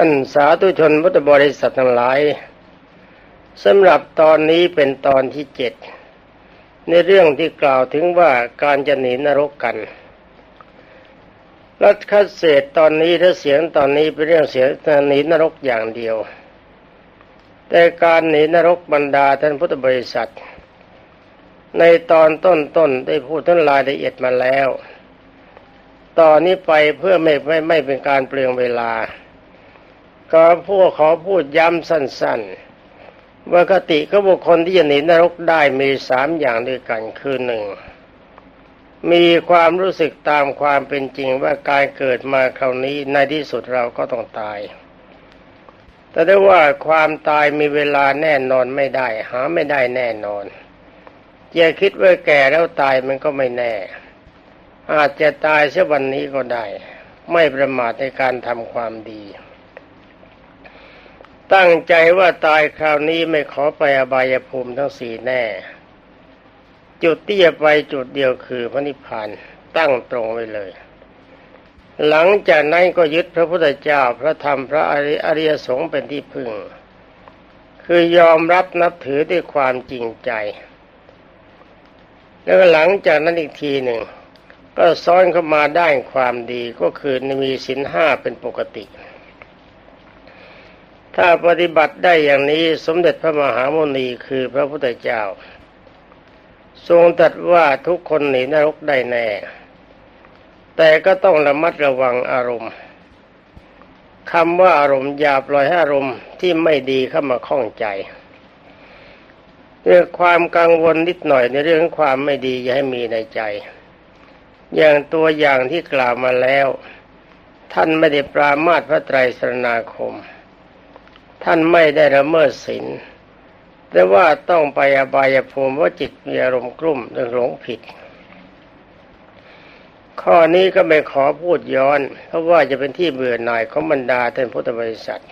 ท่านสาธุชนพุทธบริษัททั้งหลายสำหรับตอนนี้เป็นตอนที่เจ็ดในเรื่องที่กล่าวถึงว่าการจะหนีนรกกัน รัฐคัดเศษตอนนี้ถ้าเสียงตอนนี้เป็นเรื่องเสียงหนีนรกอย่างเดียว แต่การหนีนรกบรรดาท่านพุทธบริษัท ในตอนต้นๆได้พูดทั้งรายละเอียดมาแล้ว ตอนนี้ไปเพื่อไม่ไม่ไม่เป็นการเปลืองเวลา ก็พวกขอพูดย้ำสั้นๆว่าคติก็บุคคลที่จะหนีนรกได้มีสามอย่างด้วยกันคือหนึ่งมีความรู้สึกตามความเป็นจริงว่าการเกิดมาคราวนี้ในที่สุดเราก็ต้องตาย แต่ได้ว่าความตายมีเวลาแน่นอนไม่ได้ หาไม่ได้แน่นอนจะคิดว่าแก่แล้วตายมันก็ไม่แน่ อาจจะตายเสียวันนี้ก็ได้ ไม่ประมาทในการทำความดี ตั้งใจว่าตายคราวนี้ไม่ขอไปอบายภูมิทั้งสี่แน่ จุดที่จะไปจุดเดียวคือพระนิพพานตั้งตรงไว้เลย หลังจากนั้นก็ยึดพระพุทธเจ้าพระธรรมพระอริยสงฆ์เป็นที่พึ่ง คือยอมรับนับถือด้วยความจริงใจ แล้วหลังจากนั้นอีกทีหนึ่งก็ซ้อนเข้ามาได้ความดีก็คือมีสินห้าเป็นปกติ ถ้าปฏิบัติได้อย่างนี้สมเด็จพระมหาโมนีคือพระพุทธเจ้า ทรงตรัสว่าทุกคนหนีนรกได้แน่ แต่ก็ต้องระมัดระวังอารมณ์คำว่าอารมณ์อย่าปล่อยให้อารมณ์ที่ไม่ดีเข้ามาข้องใจเรื่องความกังวลนิดหน่อยในเรื่องความไม่ดีอย่าให้มีในใจ อย่างตัวอย่างที่กล่าวมาแล้ว ท่านไม่ได้ปรามาสพระไตรสรณาคม ท่านไม่ได้ละเมิดศีลแต่ว่าต้องไปอบายภูมิว่าจิตมีอารมณ์กลุ่มเรื่องหลงผิด ข้อนี้ก็ไม่ขอพูดย้อน เพราะว่าจะเป็นที่เบื่อหน่ายของบรรดาท่านพุทธบริษัท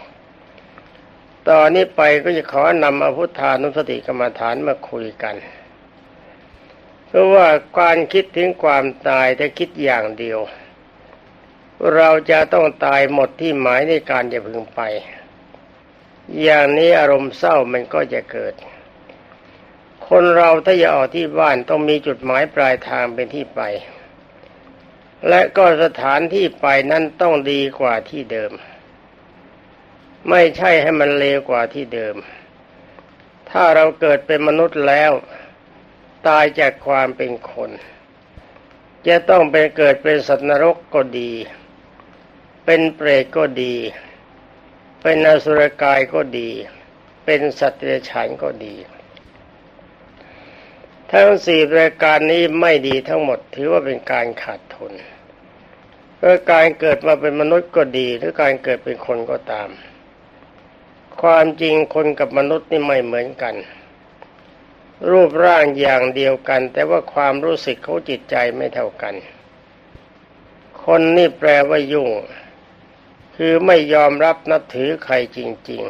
ตอนนี้ไปก็จะขอนำอพุทธานุสติกรรมฐานมาคุยกัน เพราะว่าการคิดถึงความตายถ้าคิดอย่างเดียว เราจะต้องตายหมดที่หมายในการจะพึงไป อย่างนี้อารมณ์เศร้ามันก็จะเกิด คนเราถ้าจะออกที่บ้านต้องมีจุดหมายปลายทางเป็นที่ไป และก็สถานที่ไปนั้นต้องดีกว่าที่เดิม ไม่ใช่ให้มันเลวกว่าที่เดิม ถ้าเราเกิดเป็นมนุษย์แล้ว ตายจากความเป็นคน จะต้องเป็นเกิดเป็นสัตว์นรกก็ดี เป็นเปรตก็ดี เป็นอสุรกายก็ดี เป็นสัตว์เดรัจฉานก็ดี ทั้งสี่รายการนี้ไม่ดีทั้งหมดถือว่าเป็นการขาดทุนเพื่อการเกิดมาเป็นมนุษย์ก็ดี หรือการเกิดเป็นคนก็ตาม ความจริงคนกับมนุษย์นี่ไม่เหมือนกัน รูปร่างอย่างเดียวกัน แต่ว่าความรู้สึกเขาจิตใจไม่เท่ากัน คนนี่แปลว่ายุ่ง คือไม่ยอมรับนับถือใครจริง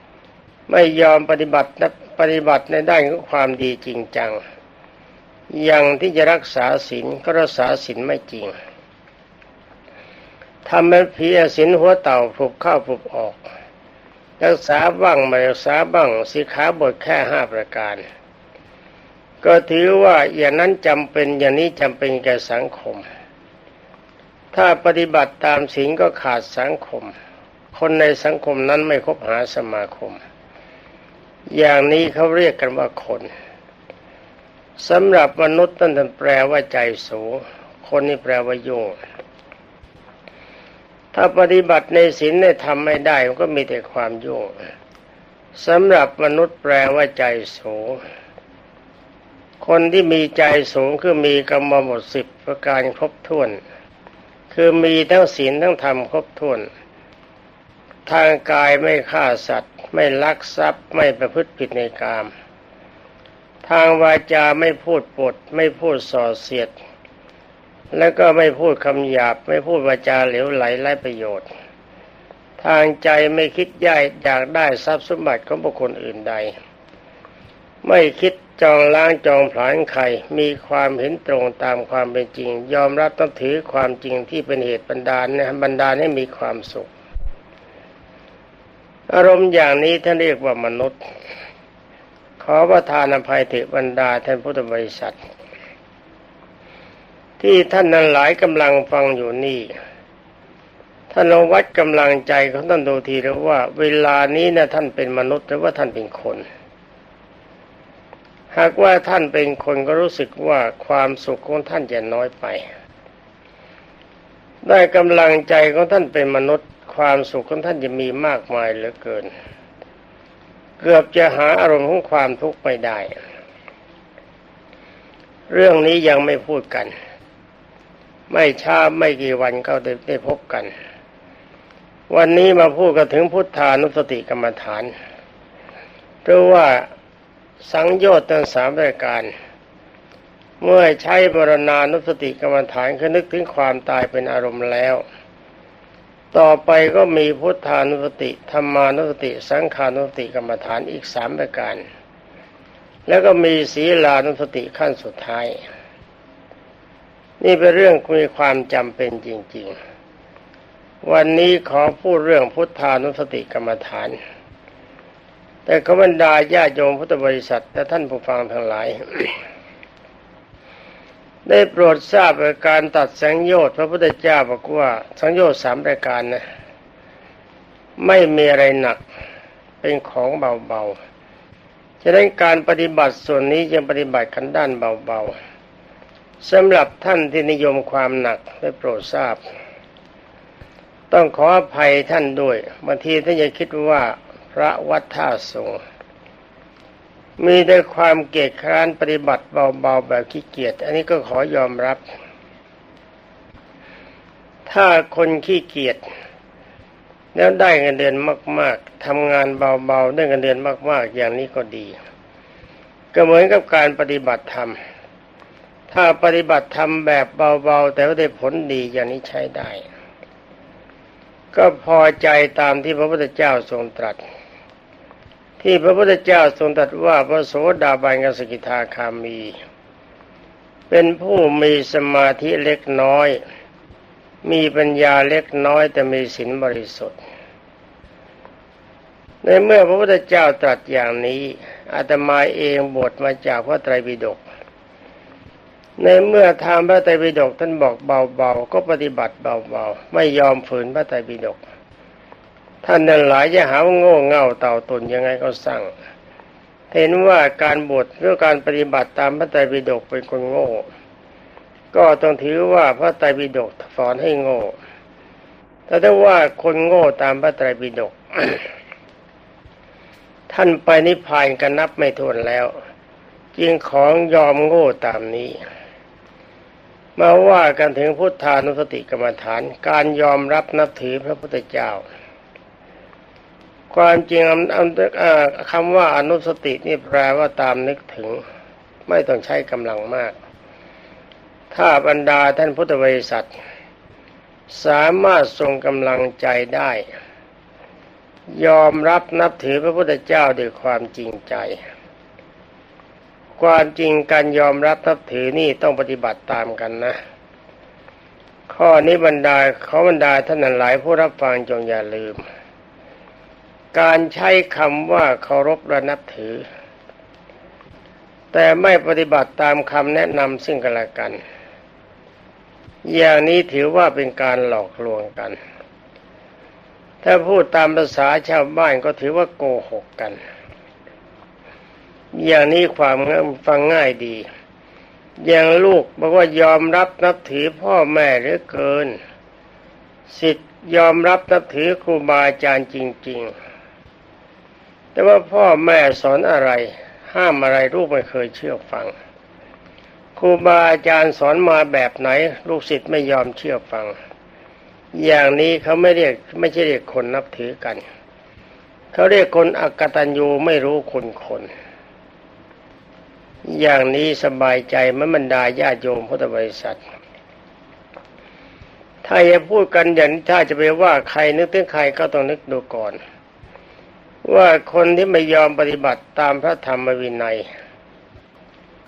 ๆ ไม่ยอมปฏิบัติปฏิบัติในด้านของความดีจริงจัง อย่างที่จะรักษาศีลก็รักษาศีลไม่จริงทำให้ผีศีลหัวเต่าผูกเข้าผูกออก รักษาบ้างไม่รักษาบ้างสิขาบทแค่ห้าประการ ก็ถือว่าอย่างนั้นจำเป็นอย่างนี้จำเป็นแก่สังคม ถ้าปฏิบัติตามศีลก็ขาดสังคม คนในสังคมนั้นไม่คบหาสมาคม อย่างนี้เขาเรียกกันว่าคนสำหรับมนุษย์นั่นแปลว่าใจสูง คนนี่แปลว่ายุ่งถ้าปฏิบัติในศีลในธรรมไม่ได้มันก็มีแต่ความยุ่งสำหรับมนุษย์แปลว่าใจสูง คนที่มีใจสูงคือมีกรรมบทสิบประการครบถ้วน คือมีทั้งศีลทั้งธรรมครบถ้วน ทางกายไม่ฆ่าสัตว์ ไม่ลักทรัพย์ไม่ประพฤติผิดในกาม ทางวาจาไม่พูดปด ไม่พูดส่อเสียด แล้วก็ไม่พูดคำหยาบ ไม่พูดวาจาเหลวไหลไร้ประโยชน์ ทางใจไม่คิดย่ายอยากได้ทรัพย์สมบัติของบุคคลอื่นใด ไม่คิด จองล้างจองผลาญใครมีความเห็นตรงตามความเป็นจริง ยอมรับต้องถือความจริงที่เป็นเหตุบันดาลนะบันดาลให้มีความสุข อารมณ์อย่างนี้ท่านเรียกว่ามนุษย์ ขอประทานอภัยเถิดบรรดาท่านพุทธบริษัท ที่ท่านนั้นหลายกำลังฟังอยู่นี่ท่านลองวัดกำลังใจของท่านดูทีแล้วว่า เวลานี้นะท่านเป็นมนุษย์หรือว่าท่านเป็นคน หากว่าท่านเป็นคนก็รู้สึกว่าความสุขของท่านจะน้อยไป ได้กำลังใจของท่านเป็นมนุษย์ ความสุขของท่านจะมีมากมายเหลือเกิน เกือบจะหาอารมณ์ของความทุกข์ไม่ได้ เรื่องนี้ยังไม่พูดกัน ไม่ช้าไม่กี่วันก็ได้ได้พบกัน วันนี้มาพูดกันถึงพุทธานุสติกรรมฐานเพราะว่า สังโยชน์ทั้งสามรายการ เมื่อใช้บรณานุสติกรรมฐานคือนึกถึงความตายเป็นอารมณ์แล้ว ต่อไปก็มีพุทธานุสติธรรมานุสติ สังขานุสติกรรมฐานอีกสามรายการ แล้วก็มีศีลานุสติขั้นสุดท้าย นี่เป็นเรื่องมีความจำเป็นจริง ๆ วันนี้ขอพูดเรื่องพุทธานุสติกรรมฐาน แต่ขบรรดาญาโยมพุทธบริษัทและท่านผู้ฟังทั้งหลาย ได้โปรดทราบการตัดสังโยชน์พระพุทธเจ้าบอกว่าสังโยชน์สามรายการนะไม่มีอะไรหนักเป็นของเบาๆฉะนั้นการปฏิบัติส่วนนี้ยังปฏิบัติกันด้านเบาๆสำหรับท่านที่นิยมความหนักได้โปรดทราบ ต้องขออภัยท่านด้วยบางทีท่านจะคิดว่า พระวัดท่าทรงมีแต่ความเกียจคร้านปฏิบัติเบาๆแบบขี้เกียจอันนี้ก็ขอยอมรับ ถ้าคนขี้เกียจแล้วได้เงินเดือนมาก ๆทำงานเบาๆได้เงินเดือนมากๆ อย่างนี้ก็ดี ก็เหมือนกับการปฏิบัติธรรม ถ้าปฏิบัติธรรมแบบเบาๆ แต่ว่าได้ผลดีอย่างนี้ใช้ได้ ก็พอใจตามที่พระพุทธเจ้าทรงตรัส ที่พระพุทธเจ้าทรงตรัสว่าพระโสดาบันกสกิทาคามี เป็นผู้มีสมาธิเล็กน้อย มีปัญญาเล็กน้อยแต่มีศีลบริสุทธิ์ ในเมื่อพระพุทธเจ้าตรัสอย่างนี้อาตมาเองบทมาจากพระไตรปิฎกในเมื่อทางพระไตรปิฎกท่านบอกเบาๆ ก็ปฏิบัติเบาๆ ไม่ยอมฝืนพระไตรปิฎก ท่านนั้นหลายจะหาว่าโง่เง่าเต่าตนยังไงก็สั่ง เห็นว่าการบทหรือการปฏิบัติตามพระไตรปิฎกเป็นคนโง่ ก็ต้องถือว่าพระไตรปิฎกสอนให้โง่ แต่ถ้าว่าคนโง่ตามพระไตรปิฎกท่านไปนิพพานกันนับไม่ถ้วนแล้ว จึงของยอมโง่ตามนี้มาว่ากันถึงพุทธานุสติกรรมฐาน การยอมรับนับถือพระพุทธเจ้า ความจริงคำว่าอนุสตินี่แปลว่าตามนึกถึง ไม่ต้องใช้กำลังมาก ถ้าบรรดาท่านพุทธบริษัท สามารถทรงกำลังใจได้ ยอมรับนับถือพระพุทธเจ้าด้วยความจริงใจ ความจริงการยอมรับนับถือนี่ต้องปฏิบัติตามกันนะ ข้อนี้บรรดาเขาบรรดาท่านหลายผู้รับฟังจงอย่าลืม การใช้คำว่าเคารพและนับถือ แต่ไม่ปฏิบัติตามคำแนะนำซึ่งกันและกัน อย่างนี้ถือว่าเป็นการหลอกลวงกัน ถ้าพูดตามภาษาชาวบ้านก็ถือว่าโกหกกัน อย่างนี้ความฟังง่ายดี อย่างลูกบอกว่ายอมรับนับถือพ่อแม่หรือเกินสิทธิ์ยอมรับนับถือครูบาอาจารย์จริง ๆ แต่ว่าพ่อแม่สอนอะไร ห้ามอะไรลูกไม่เคยเชื่อฟังครูบาอาจารย์สอนมาแบบไหน ลูกศิษย์ไม่ยอมเชื่อฟัง อย่างนี้เขาไม่เรียกไม่ใช่เรียกคนนับถือกันเขาเรียกคนอักตันยูไม่รู้คุณคน อย่างนี้สบายใจมันบรรดาญาโยมพุทธบริษัท ถ้าจะพูดกันอย่างถ้าจะไปว่าใครนึกถึงใครก็ต้องนึกดูก่อน ว่าคนที่ไม่ยอมปฏิบัติตามพระธรรมวินัย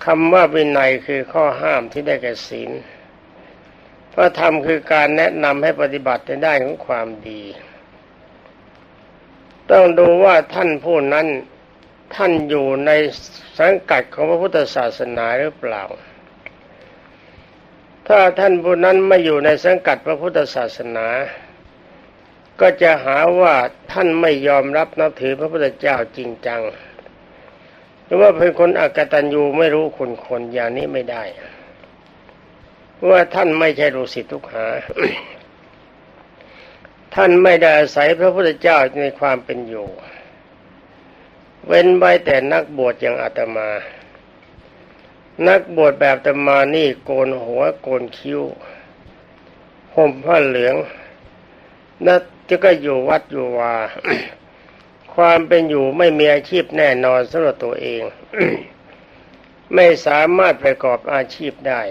คำว่าวินัยคือข้อห้ามที่ได้แก่ศีลพระธรรมคือการแนะนำให้ปฏิบัติในด้านของความดี ต้องดูว่าท่านผู้นั้นท่านอยู่ในสังกัดของพระพุทธศาสนาหรือเปล่า ถ้าท่านผู้นั้นไม่อยู่ในสังกัดพระพุทธศาสนา ก็จะหาว่าท่านไม่ยอมรับนับถือพระพุทธเจ้าจริงจัง หรือว่าเป็นคนอักตันยูไม่รู้คุณคนอย่างนี้ไม่ได้ว่าท่านไม่ใช่ลูกศิษย์ทุกหา ท่านไม่ได้อาศัยพระพุทธเจ้าในความเป็นอยู่ เว้นไว้แต่นักบวชอย่างอาตมา นักบวชแบบอาตมานี่โกนหัวโกนคิ้วห่มผ้าเหลืองนัก จะก็อยู่วัดอยู่วาความเป็นอยู่ไม่มีอาชีพแน่นอนสำหรับตัวเอง ไม่สามารถประกอบอาชีพได้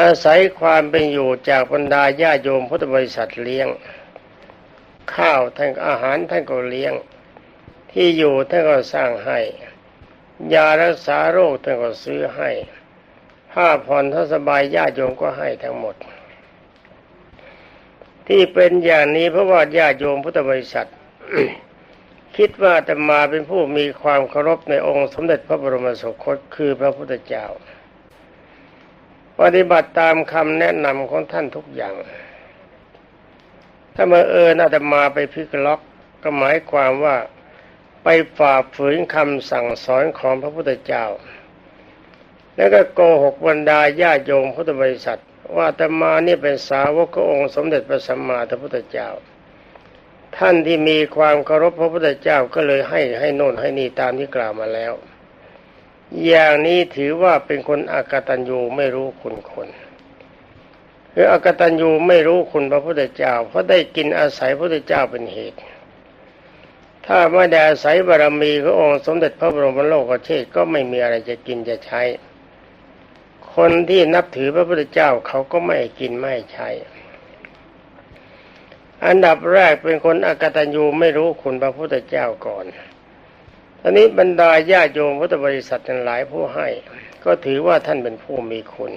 อาศัยความเป็นอยู่จากบรรดาญาโยมพุทธบริษัทเลี้ยง ข้าวท่านอาหารท่านก็เลี้ยง ที่อยู่ท่านก็สร้างให้ ยารักษาโรคท่านก็ซื้อให้ผ้าผ่อนท่าสบายญาโยมก็ให้ทั้งหมด ที่เป็นอย่างนี้เพราะว่าญาติโยมพุทธบริษัท คิดว่าจะมาเป็นผู้มีความเคารพในองค์สมเด็จพระบรมสุคตคือพระพุทธเจ้า ปฏิบัติตามคำแนะนำของท่านทุกอย่าง ถ้ามาเอิญอาตมาไปพิกล็อกก็หมายความว่าไปฝ่าฝืนคำสั่งสอนของพระพุทธเจ้า แล้วก็โกหกบรรดาญาโยมพุทธบริษัท ว่าตมานี่เป็นสาวกขององค์สมเด็จพระสัมมาสัมพุทธเจ้า ท่านที่มีความเคารพพระพุทธเจ้าก็เลยให้ให้โน่นให้นี่ตามที่กล่าวมาแล้ว อย่างนี้ถือว่าเป็นคนอากตัญญูไม่รู้คุณคนคืออากตัญญูไม่รู้คุณพระพุทธเจ้า เพราะได้กินอาศัยพระพุทธเจ้าเป็นเหตุ ถ้าไม่ได้อาศัยบารมีขององค์สมเด็จพระบรมโลกเชษก็ไม่มีอะไรจะกินจะใช้ คนที่นับถือพระพุทธเจ้าเขาก็ไม่กินไม่ใช้ อันดับแรกเป็นคนอกตัญญูไม่รู้คุณพระพุทธเจ้าก่อนตอนนี้บรรดาญาโยมพุทธบริษัททั้งหลายผู้ให้ ก็ถือว่าท่านเป็นผู้มีคุณ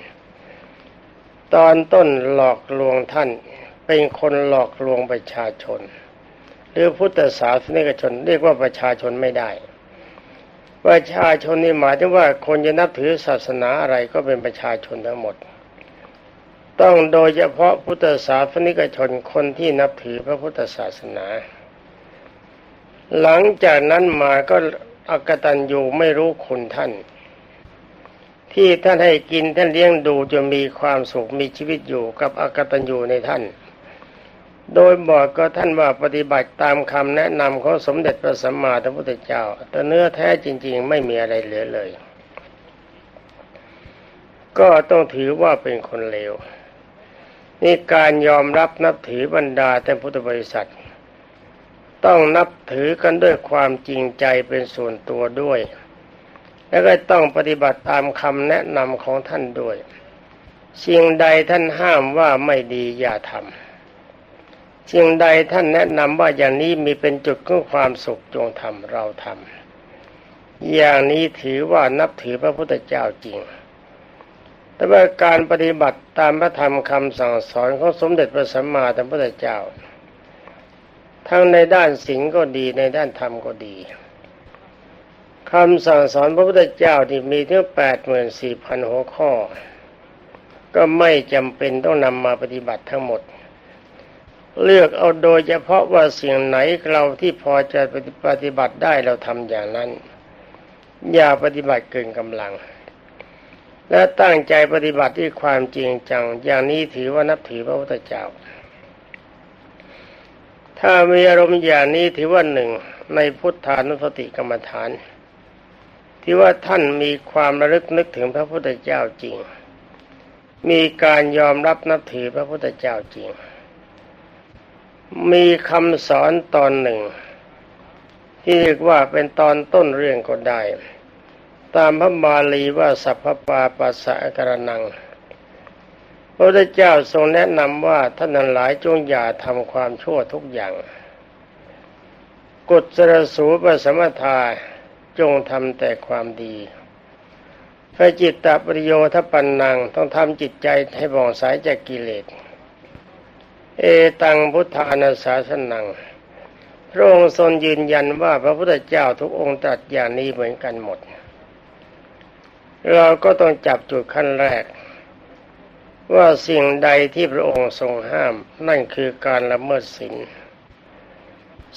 ตอนต้นหลอกลวงท่านเป็นคนหลอกลวงประชาชน หรือพุทธศาสนิกชนเรียกว่าประชาชนไม่ได้ ประชาชนนี่หมายถึงว่าคนจะนับถือศาสนาอะไรก็เป็นประชาชนทั้งหมด ต้องโดยเฉพาะพุทธศาสนิกชนคนที่นับถือพระพุทธศาสนา หลังจากนั้นมาก็อกตันอยู่ไม่รู้คุณท่าน ที่ท่านให้กินท่านเลี้ยงดูจนมีความสุขมีชีวิตอยู่กับอกตันอยู่ในท่าน โดยบอกก็ท่านว่าปฏิบัติตามคำแนะนำของสมเด็จพระสัมมาสัมพุทธเจ้า แต่เนื้อแท้จริง ๆ ไม่มีอะไรเหลือเลย ก็ต้องถือว่าเป็นคนเลวนี่การยอมรับนับถือบรรดาแต่พุทธบริษัท ต้องนับถือกันด้วยความจริงใจเป็นส่วนตัวด้วย แล้วก็ต้องปฏิบัติตามคำแนะนำของท่านด้วย สิ่งใดท่านห้ามว่าไม่ดีอย่าทำ สิ่งใดท่านแนะนำว่าอย่างนี้มีเป็นจุดของความสุขจงทำเราทำอย่างนี้ถือว่านับถือพระพุทธเจ้าจริง แต่ว่าการปฏิบัติตามพระธรรมคำสั่งสอนของสมเด็จพระสัมมาสัมพุทธเจ้า ทั้งในด้านศีลก็ดีในด้านธรรมก็ดีคำสั่งสอนพระพุทธเจ้าที่มีถึงแปดหมื่นสี่พันหัวข้อ ก็ไม่จำเป็นต้องนำมาปฏิบัติทั้งหมด เลือกเอาโดยเฉพาะว่าสิ่งไหนเราที่พอจะปฏิบัติได้เราทำอย่างนั้น อย่าปฏิบัติเกินกำลัง และตั้งใจปฏิบัติด้วยความจริงจัง อย่างนี้ถือว่านับถือพระพุทธเจ้า ถ้ามีอารมณ์อย่างนี้ถือว่าหนึ่งในพุทธานุสติกรรมฐาน ที่ว่าท่านมีความระลึกนึกถึงพระพุทธเจ้าจริง มีการยอมรับนับถือพระพุทธเจ้าจริง มีคำสอนตอนหนึ่ง ที่เรียกว่าเป็นตอนต้นเรื่องก็ได้ ตามพระบาลีว่าสัพพปาปัสสะกรนัง พระพุทธเจ้าทรงแนะนำว่าท่านหลายจงอย่าทำความชั่วทุกอย่างกุศลสูปสมถาจงทำแต่ความดีพระจิตตปริโยทปันนังต้องทำจิตใจให้บ่องสายจากกิเลส เอตังพุทธานาสาสนัง พระองค์ทรงยืนยันว่าพระพุทธเจ้าทุกองค์ตรัสอย่างนี้เหมือนกันหมด เราก็ต้องจับจุดขั้นแรก ว่าสิ่งใดที่พระองค์ทรงห้าม นั่นคือการละเมิดศีล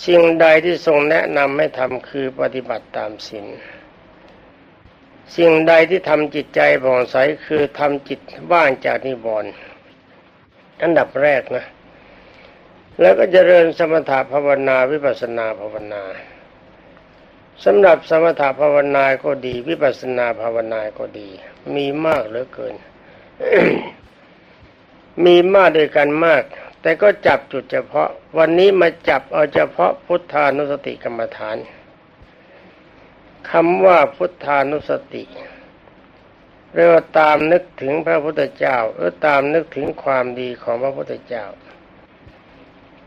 สิ่งใดที่ทรงแนะนำให้ทำคือปฏิบัติตามศีลสิ่งใดที่ทำจิตใจผ่องใสคือทำจิตว่างจากนิวรณ์อันดับแรกนะ แล้วก็เจริญสมถะภาวนาวิปัสนาภาวนาสำหรับสมถะภาวนาก็ดี วิปัสนาภาวนาก็ดี มีมากเหลือเกิน มีมากด้วยกันมาก แต่ก็จับจุดเฉพาะ วันนี้มาจับเอาเฉพาะพุทธานุสติกรรมฐานคำว่าพุทธานุสติเรียกว่าตามนึกถึงพระพุทธเจ้าหรือตามนึกถึงความดีของพระพุทธเจ้า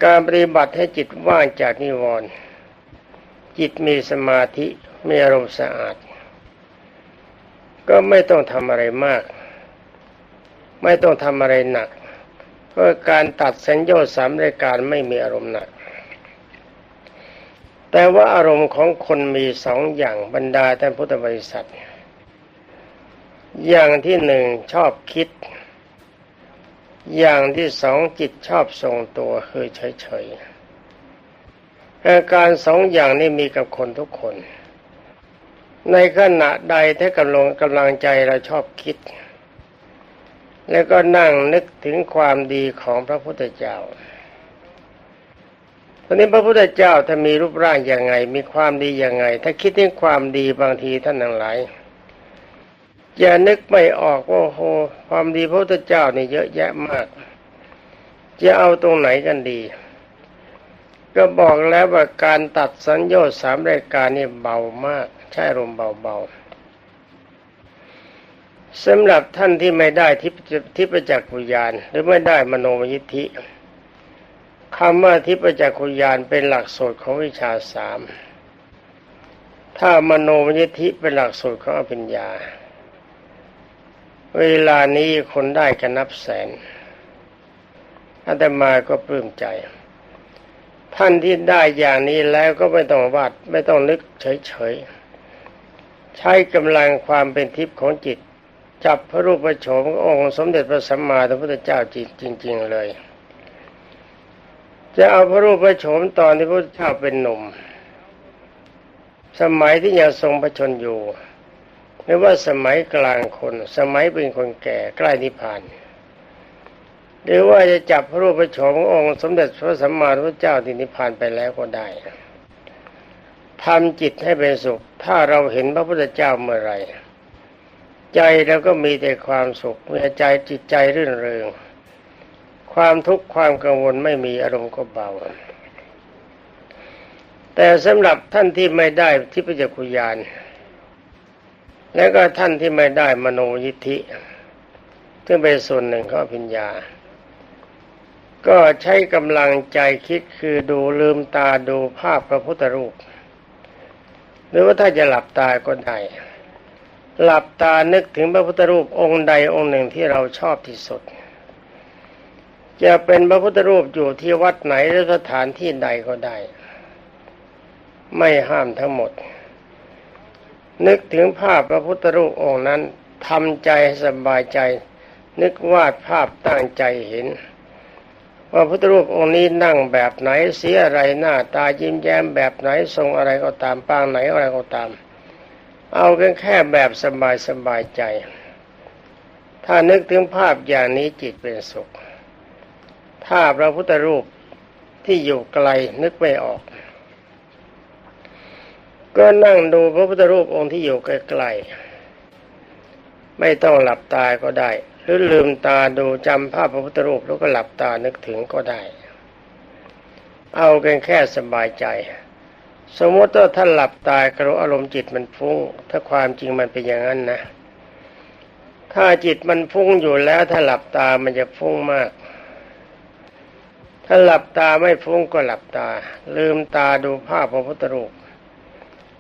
การปฏิบัติให้จิตว่างจากนิวรณ์จิตมีสมาธิมีอารมณ์สะอาด ก็ไม่ต้องทำอะไรมาก ไม่ต้องทำอะไรหนัก เพราะการตัดสัญญาสามรายการไม่มีอารมณ์หนัก แต่ว่าอารมณ์ของคนมีสองอย่างบรรดาท่านพุทธบริษัท อย่างที่หนึ่งชอบคิด อย่างที่สองจิตชอบทรงตัวคือเฉยๆอาการสองอย่างนี้มีกับคนทุกคน ในขณะใดถ้ากำลังกำลังใจเราชอบคิด แล้วก็นั่งนึกถึงความดีของพระพุทธเจ้าตอนนี้พระพุทธเจ้าถ้ามีรูปร่างอย่างไง มีความดีอย่างไง ถ้าคิดถึงความดีบางทีท่านทั้งหลาย อย่านึกไม่ออกว่าโห ความดีพระพุทธเจ้านี่เยอะแยะมาก จะเอาตรงไหนกันดี ก็บอกแล้วว่าการตัดสัญญาสามรายการนี่เบามาก ใช่ลมเบาๆสำหรับท่านที่ไม่ได้ทิพทิพจักขุยาน หรือไม่ได้มโนมยิทธิคำว่าทิพจักขุยานเป็นหลักสูตรของวิชาสามถ้ามโนมยิทธิเป็นหลักสูตรของอภิญญา เวลานี้คนได้กันนับแสนอาตมาก็ปลื้มใจ ท่านที่ได้อย่างนี้แล้วก็ไม่ต้องวาดไม่ต้องนึกเฉยๆ ใช้กำลังความเป็นทิพย์ของจิต จับพระรูปโฉมององค์สมเด็จพระสัมมาสัมพุทธเจ้าจิตจริง ๆ เลย จะเอาพระรูปโฉมตอนที่พระเจ้าเป็นหนุ่ม สมัยที่ยังทรงพระชนอยู่ หรือว่าสมัยกลางคน สมัยเป็นคนแก่ใกล้นิพพาน หรือว่าจะจับพระรูปโฉมขององค์สมเด็จพระสัมมาสัมพุทธเจ้าที่นิพพานไปแล้วก็ได้ทำจิตให้เป็นสุข ถ้าเราเห็นพระพุทธเจ้าเมื่อไรใจเราก็มีแต่ความสุขมีใจจิตใจรื่นเริง ความทุกข์ความกังวลไม่มีอารมณ์ก็เบา แต่สำหรับท่านที่ไม่ได้ทิพยคุยาน และก็ท่านที่ไม่ได้มโนยิทธิ ซึ่งเป็นส่วนหนึ่งของปัญญา ก็ใช้กำลังใจคิดคือดูลืมตาดูภาพพระพุทธรูป หรือว่าถ้าจะหลับตาก็ได้หลับตานึกถึงพระพุทธรูปองค์ใดองค์หนึ่งที่เราชอบที่สุด จะเป็นพระพุทธรูปอยู่ที่วัดไหนหรือสถานที่ใดก็ได้ ไม่ห้ามทั้งหมด นึกถึงภาพพระพุทธรูปองค์นั้นทำใจสบายใจ นึกวาดภาพตั้งใจเห็น ว่าพุทธรูปองค์นี้นั่งแบบไหนเสียอะไรหน้าตายิ้มแย้มแบบไหนทรงอะไรก็ตามปางไหนอะไรก็ตาม เอากันแค่แบบสบายสบายใจ ถ้านึกถึงภาพอย่างนี้จิตเป็นสุข ถ้าพระพุทธรูปที่อยู่ไกลนึกไม่ออก ก็นั่งดูพระพุทธรูปองค์ที่อยู่ใกล้ๆไม่ต้องหลับตาก็ได้ หรือลืมตาดูจำภาพพระพุทธรูปแล้วก็หลับตานึกถึงก็ได้ เอากันแค่สบายใจ สมมติว่าท่านหลับตายกระอารมณ์จิตมันฟุ้ง ถ้าความจริงมันเป็นอย่างนั้นนะ ถ้าจิตมันฟุ้งอยู่แล้วถ้าหลับตามันจะฟุ้งมากถ้าหลับตาไม่ฟุ้งก็หลับตา ลืมตาดูภาพพระพุทธรูป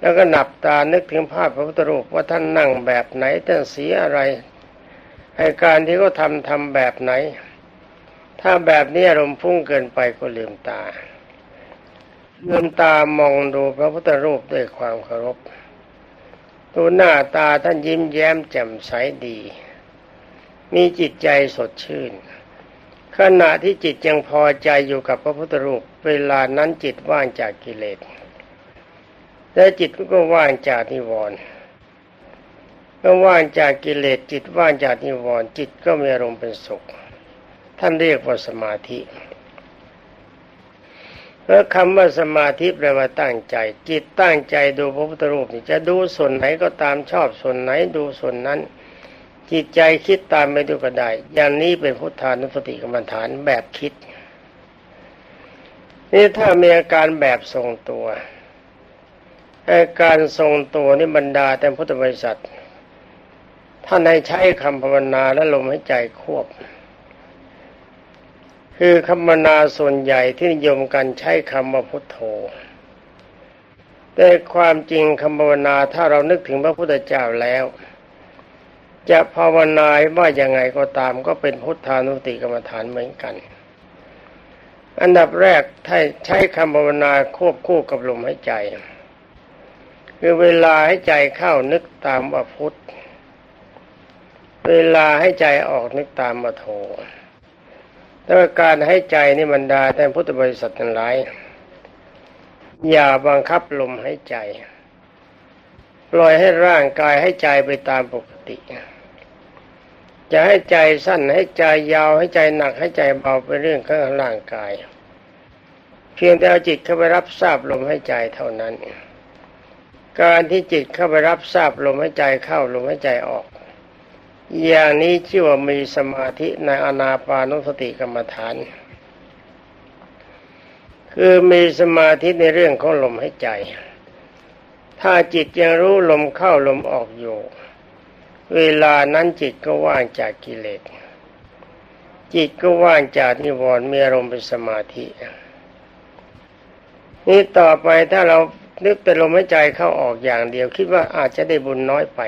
แล้วก็หลับตานึกถึงภาพพระพุทธรูปว่าท่านนั่งแบบไหนท่านสีอะไรให้การที่เขาทำทำแบบไหน ถ้าแบบนี้อารมณ์ฟุ้งเกินไปก็ลืมตาเงินตามองดูพระพุทธรูปด้วยความเคารพดูหน้าตาท่านยิ้มแย้มแจ่มใสดี มีจิตใจสดชื่น ขณะที่จิตยังพอใจอยู่กับพระพุทธรูป เวลานั้นจิตว่างจากกิเลส และจิตก็ว่างจากนิวรณ์เมื่อว่างจากกิเลสจิตว่างจากนิวรณ์จิตก็มีอารมณ์เป็นสุข ท่านเรียกว่าสมาธิแล้วคำว่าสมาธิแปลว่าตั้งใจ จิตตั้งใจดูพระพุทธรูปนี่จะดูส่วนไหนก็ตามชอบส่วนไหนดูส่วนนั้น จิตใจคิดตามไปดูก็ได้อย่างนี้เป็นพุทธานุสติกรรมฐานแบบคิด นี่ถ้ามีอาการแบบทรงตัว การทรงตัวนี่บรรดาแต่พุทธบริษัทท่านให้ใช้คำภาวนาและลมหายใจควบ คือคำภาวนาส่วนใหญ่ที่นิยมกันใช้คำว่าพุทโธ แต่ความจริงคำภาวนาถ้าเรานึกถึงพระพุทธเจ้าแล้ว จะภาวนาว่ายังไงก็ตามก็เป็นพุทธานุสติกรรมฐานเหมือนกัน อันดับแรกถ้าใช้คำภาวนาควบคู่กับลมหายใจ คือเวลาให้ใจเข้านึกตามว่าพุทธ เวลาให้ใจออกนึกตามมาโทแต่ว่าการให้ใจนี่บรรดาแต่พุทธบริษัททั้งหลายอย่าบังคับลมให้ใจ ปล่อยให้ร่างกายให้ใจไปตามปกติ จะให้ใจสั้นให้ใจยาวให้ใจหนักให้ใจเบาเป็นเรื่องของร่างกาย เพียงแต่เอาจิตเข้าไปรับทราบลมให้ใจเท่านั้น การที่จิตเข้าไปรับทราบลมให้ใจเข้าลมให้ใจออก อย่างนี้ชื่อว่ามีสมาธิในอนาปานุสติกรรมฐาน คือมีสมาธิในเรื่องของลมหายใจ ถ้าจิตยังรู้ลมเข้าลมออกอยู่ เวลานั้นจิตก็ว่างจากกิเลสจิตก็ว่างจากนิวรณ์มีอารมณ์เป็นสมาธินี่ต่อไปถ้าเรา นึกแต่ลมหายใจเข้าออกอย่างเดียว คิดว่าอาจจะได้บุญน้อยไป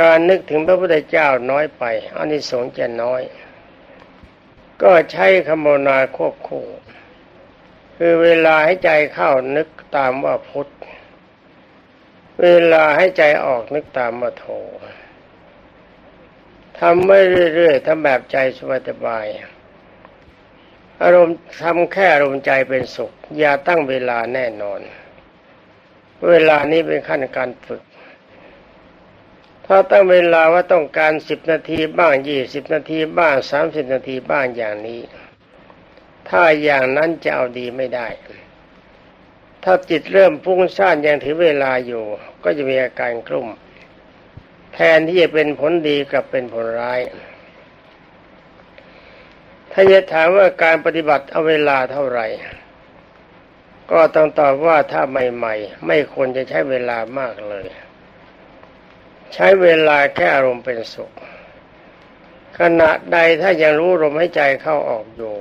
การนึกถึงพระพุทธเจ้าน้อยไปอานิสงส์จะน้อย ก็ใช้คำโมนาควบคู่ คือเวลาให้ใจเข้านึกตามว่าพุทธเวลาให้ใจออกนึกตามว่าโททำไม่เรื่อยๆทำแบบใจสบายๆอารมณ์ทำแค่อารมณ์ใจเป็นสุข อย่าตั้งเวลาแน่นอน เวลานี้เป็นขั้นการฝึก ถ้าตั้งเวลาว่าต้องการสิบนาทีบ้างยี่สิบนาทีบ้างสามสิบนาทีบ้างอย่างนี้ ถ้าอย่างนั้นจะเอาดีไม่ได้ ถ้าจิตเริ่มฟุ้งซ่านยังถือเวลาอยู่ ก็จะมีอาการกลุ่ม แทนที่จะเป็นผลดีกับเป็นผลร้าย ถ้าจะถามว่าการปฏิบัติเอาเวลาเท่าไหร่ ก็ต้องตอบว่าถ้าใหม่ ๆ ไม่ควรจะใช้เวลามากเลย ใช้เวลาแค่อารมณ์เป็นสุข ขณะใดถ้ายังรู้ลมหายใจเข้าออกอยู่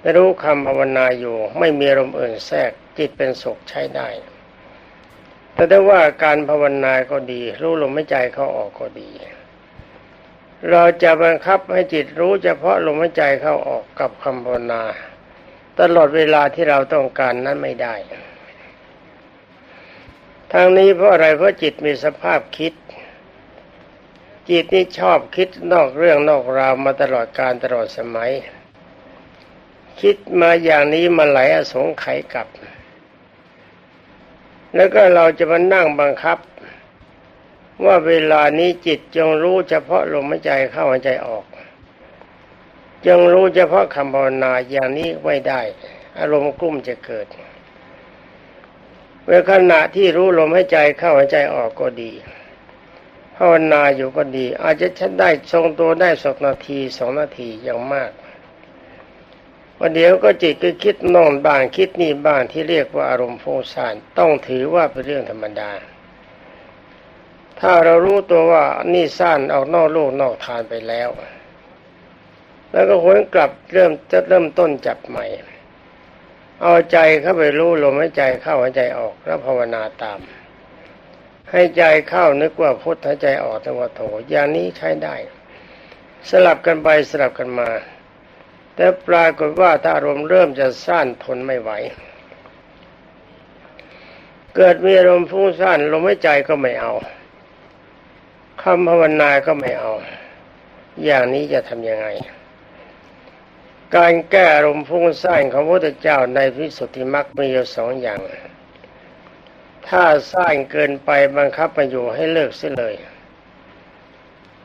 ไม่รู้คำภาวนาอยู่ไม่มีลมอื่นแทรกจิตเป็นสุขใช้ได้ แต่ได้ว่าการภาวนาก็ดี รู้ลมหายใจเข้าออกก็ดี เราจะบังคับให้จิตรู้เฉพาะลมหายใจเข้าออกกับคำภาวนา ตลอดเวลาที่เราต้องการนั้นไม่ได้ ทางนี้เพราะอะไรเพราะจิตมีสภาพคิด จิตนี่ชอบคิดนอกเรื่องนอกราวมาตลอดการตลอดสมัย คิดมาอย่างนี้มาไหลอสงไขยกับ แล้วก็เราจะมานั่งบังคับ ว่าเวลานี้จิตจงรู้เฉพาะลมหายใจเข้าหายใจออก จงรู้เฉพาะคำภาวนาอย่างนี้ไม่ได้ อารมณ์กลุ้มจะเกิดเมื่อขณะที่รู้ลมหายใจเข้าหายใจออกก็ดีภาวนาอยู่ก็ดี อาจจะชัดได้ทรงตัวได้สองนาทีสองนาทีอย่างมากวันเดียวก็จิตก็คิดนอนบ้างคิดนี่บ้างที่เรียกว่าอารมณ์ฟุ้งซ่านต้องถือว่าเป็นเรื่องธรรมดา ถ้าเรารู้ตัวว่านี่ซ่านออกนอกโลกนอกทานไปแล้ว แล้วก็หวนกลับเริ่มจะเริ่มต้นจับใหม่ เอาใจเข้าไปรู้ลมหายใจเข้าหายใจออกแล้วภาวนาตาม ให้ใจเข้านึกว่าพุทธหายใจออกนึกว่าโถอย่างนี้ใช้ได้ สลับกันไปสลับกันมา แต่ปรากฏว่าถ้าอารมณ์เริ่มจะซ่านทนไม่ไหว เกิดมีอารมณ์ฟุ้งซ่านลมหายใจก็ไม่เอาคำภาวนาก็ไม่เอา อย่างนี้จะทำยังไง การแก้อารมณ์ฟุ้งซ่านของพระพุทธเจ้าในพิสุทธิมรรคมีอยู่สองอย่าง ถ้าซ่านเกินไปบังคับมาอยู่ให้เลิกเสียเลย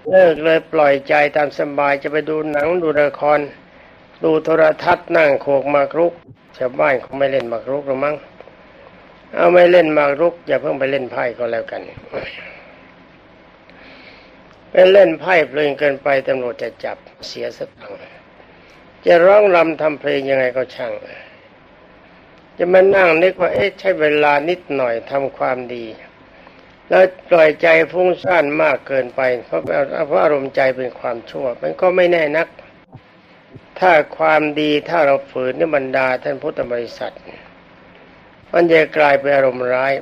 เลิกเลยปล่อยใจตามสบายจะไปดูหนังดูละคร ดูโทรทัศน์นั่งโขกมากรุกชาวบ้านคงไม่เล่นมากรุกหรือมั้งเอาไม่เล่นมากรุกอย่าเพิ่งไปเล่นไพ่ก็แล้วกันไปเล่นไพ่เพลินเกินไปตำรวจจะจับเสียสตังค์ จะร้องรำทำเพลงยังไงก็ช่าง จะมานั่งนึกว่าเอ๊ะใช้เวลานิดหน่อยทำความดี แล้วปล่อยใจฟุ้งซ่านมากเกินไป เพราะเพราะอารมณ์ใจเป็นความชั่ว มันก็ไม่แน่นัก ถ้าความดีถ้าเราฝืนนิบรรดาท่านพุทธบริษัท มันจะกลายเป็นอารมณ์ร้าย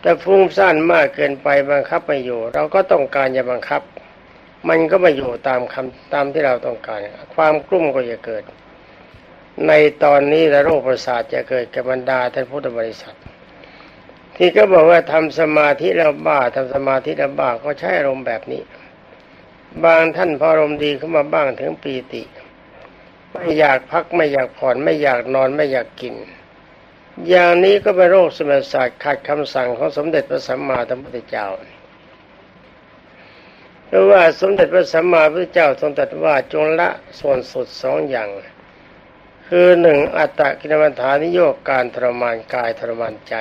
แต่ฟุ้งซ่านมากเกินไปบังคับไม่อยู่ เราก็ต้องการจะบังคับ มันก็ม่อยู่ตามคำตามที่เราต้องการ ความกลุ้มก็จะเกิด ในตอนนี้และโรคประสาทจะเกิดกับบรรดาท่านพุทธบริษัท ที่ก็บอกว่าทำสมาธิแล้วบ้าทำสมาธิแล้วบ้าก็ใช้อารมณ์แบบนี้ บางท่านพออารมณ์ดีขึ้นมาบ้างถึงปีติ ไม่อยากพักไม่อยากผ่อนไม่อยากนอนไม่อยากกิน อย่างนี้ก็เป็นโรคสมองศาสตร์ขัดคำสั่งของสมเด็จพระสัมมาสัมพุทธเจ้า เพราะว่าสมเด็จพระสัมมาพุทธเจ้าทรงตรัสว่าจงละส่วนสุดสองอย่าง คือหนึ่งอัตตกิลมัฏฐานิโยกการทรมานกายทรมานใจ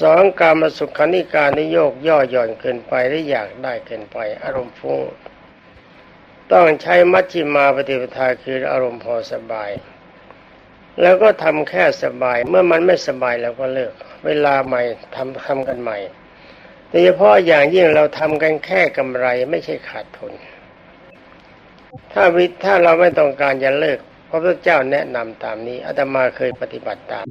สองการมาสุขานิการนิโยกย่อหย่อนเกินไปหรืออยากได้เกินไป อารมณ์ฟุ้งต้องใช้มัชฌิมาปฏิปทาคืออารมณ์พอสบาย แล้วก็ทำแค่สบายเมื่อมันไม่สบายเราก็เลิก เวลาใหม่ทำทำกันใหม่ โดยเฉพาะอย่างยิ่งเราทำกันแค่กำไรไม่ใช่ขาดทุน ถ้าวิถ้าเราไม่ต้องการจะเลิกพระพุทธเจ้าแนะนำตามนี้อาตมาเคยปฏิบัติตาม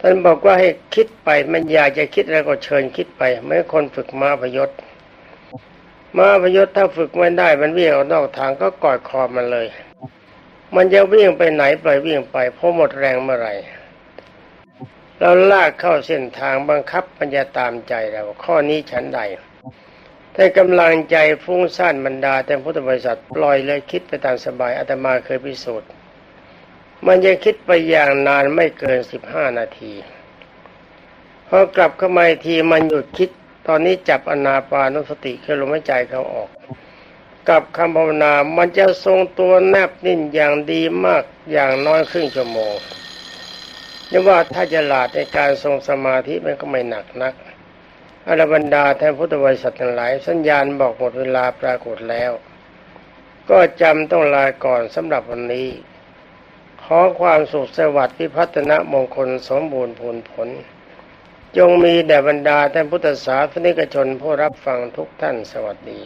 ท่านบอกว่าให้คิดไปมันอยากจะคิดแล้วก็เชิญคิดไปเมื่อคนฝึกมาพยศมาพยศถ้าฝึกไม่ได้ มันวิ่งออกนอกทางก็กอดคอมันเลย มันจะวิ่งไปไหนปล่อยวิ่งไปเพราะหมดแรงเมื่อไหร่ เราลากเข้าเส้นทางบังคับปัญญาตามใจเรา ข้อนี้ฉันใดถ้ากำลังใจฟุ้งซ่านบรรดา แต่พุทธบริษัทปล่อยเลยคิดไปตามสบายอาตมาเคยพิสูจน์ มันจะคิดไปอย่างนานไม่เกินสิบห้านาทีพอกลับเข้ามาทีมันหยุดคิด ตอนนี้จับอนาปานุสติคือลมหายใจเขาออกกับคำภาวนา มันจะทรงตัวแนบนิ่งอย่างดีมากอย่างน้อยครึ่งชั่วโมง นี่ว่าถ้าจะหลาดในการทรงสมาธิมันก็ไม่หนักนักอรบรรดาท่านพุทธบริษัททั้งหลาย สัญญาณบอกหมดเวลาปรากฏแล้ว ก็จำต้องลาก่อนสำหรับวันนี้ ขอความสุขสวัสดิ์พิพัฒนมงคลสมบูรณ์ผลผล จงมีแด่บรรดาท่านพุทธศาสนิกชนผู้รับฟังทุกท่านสวัสดี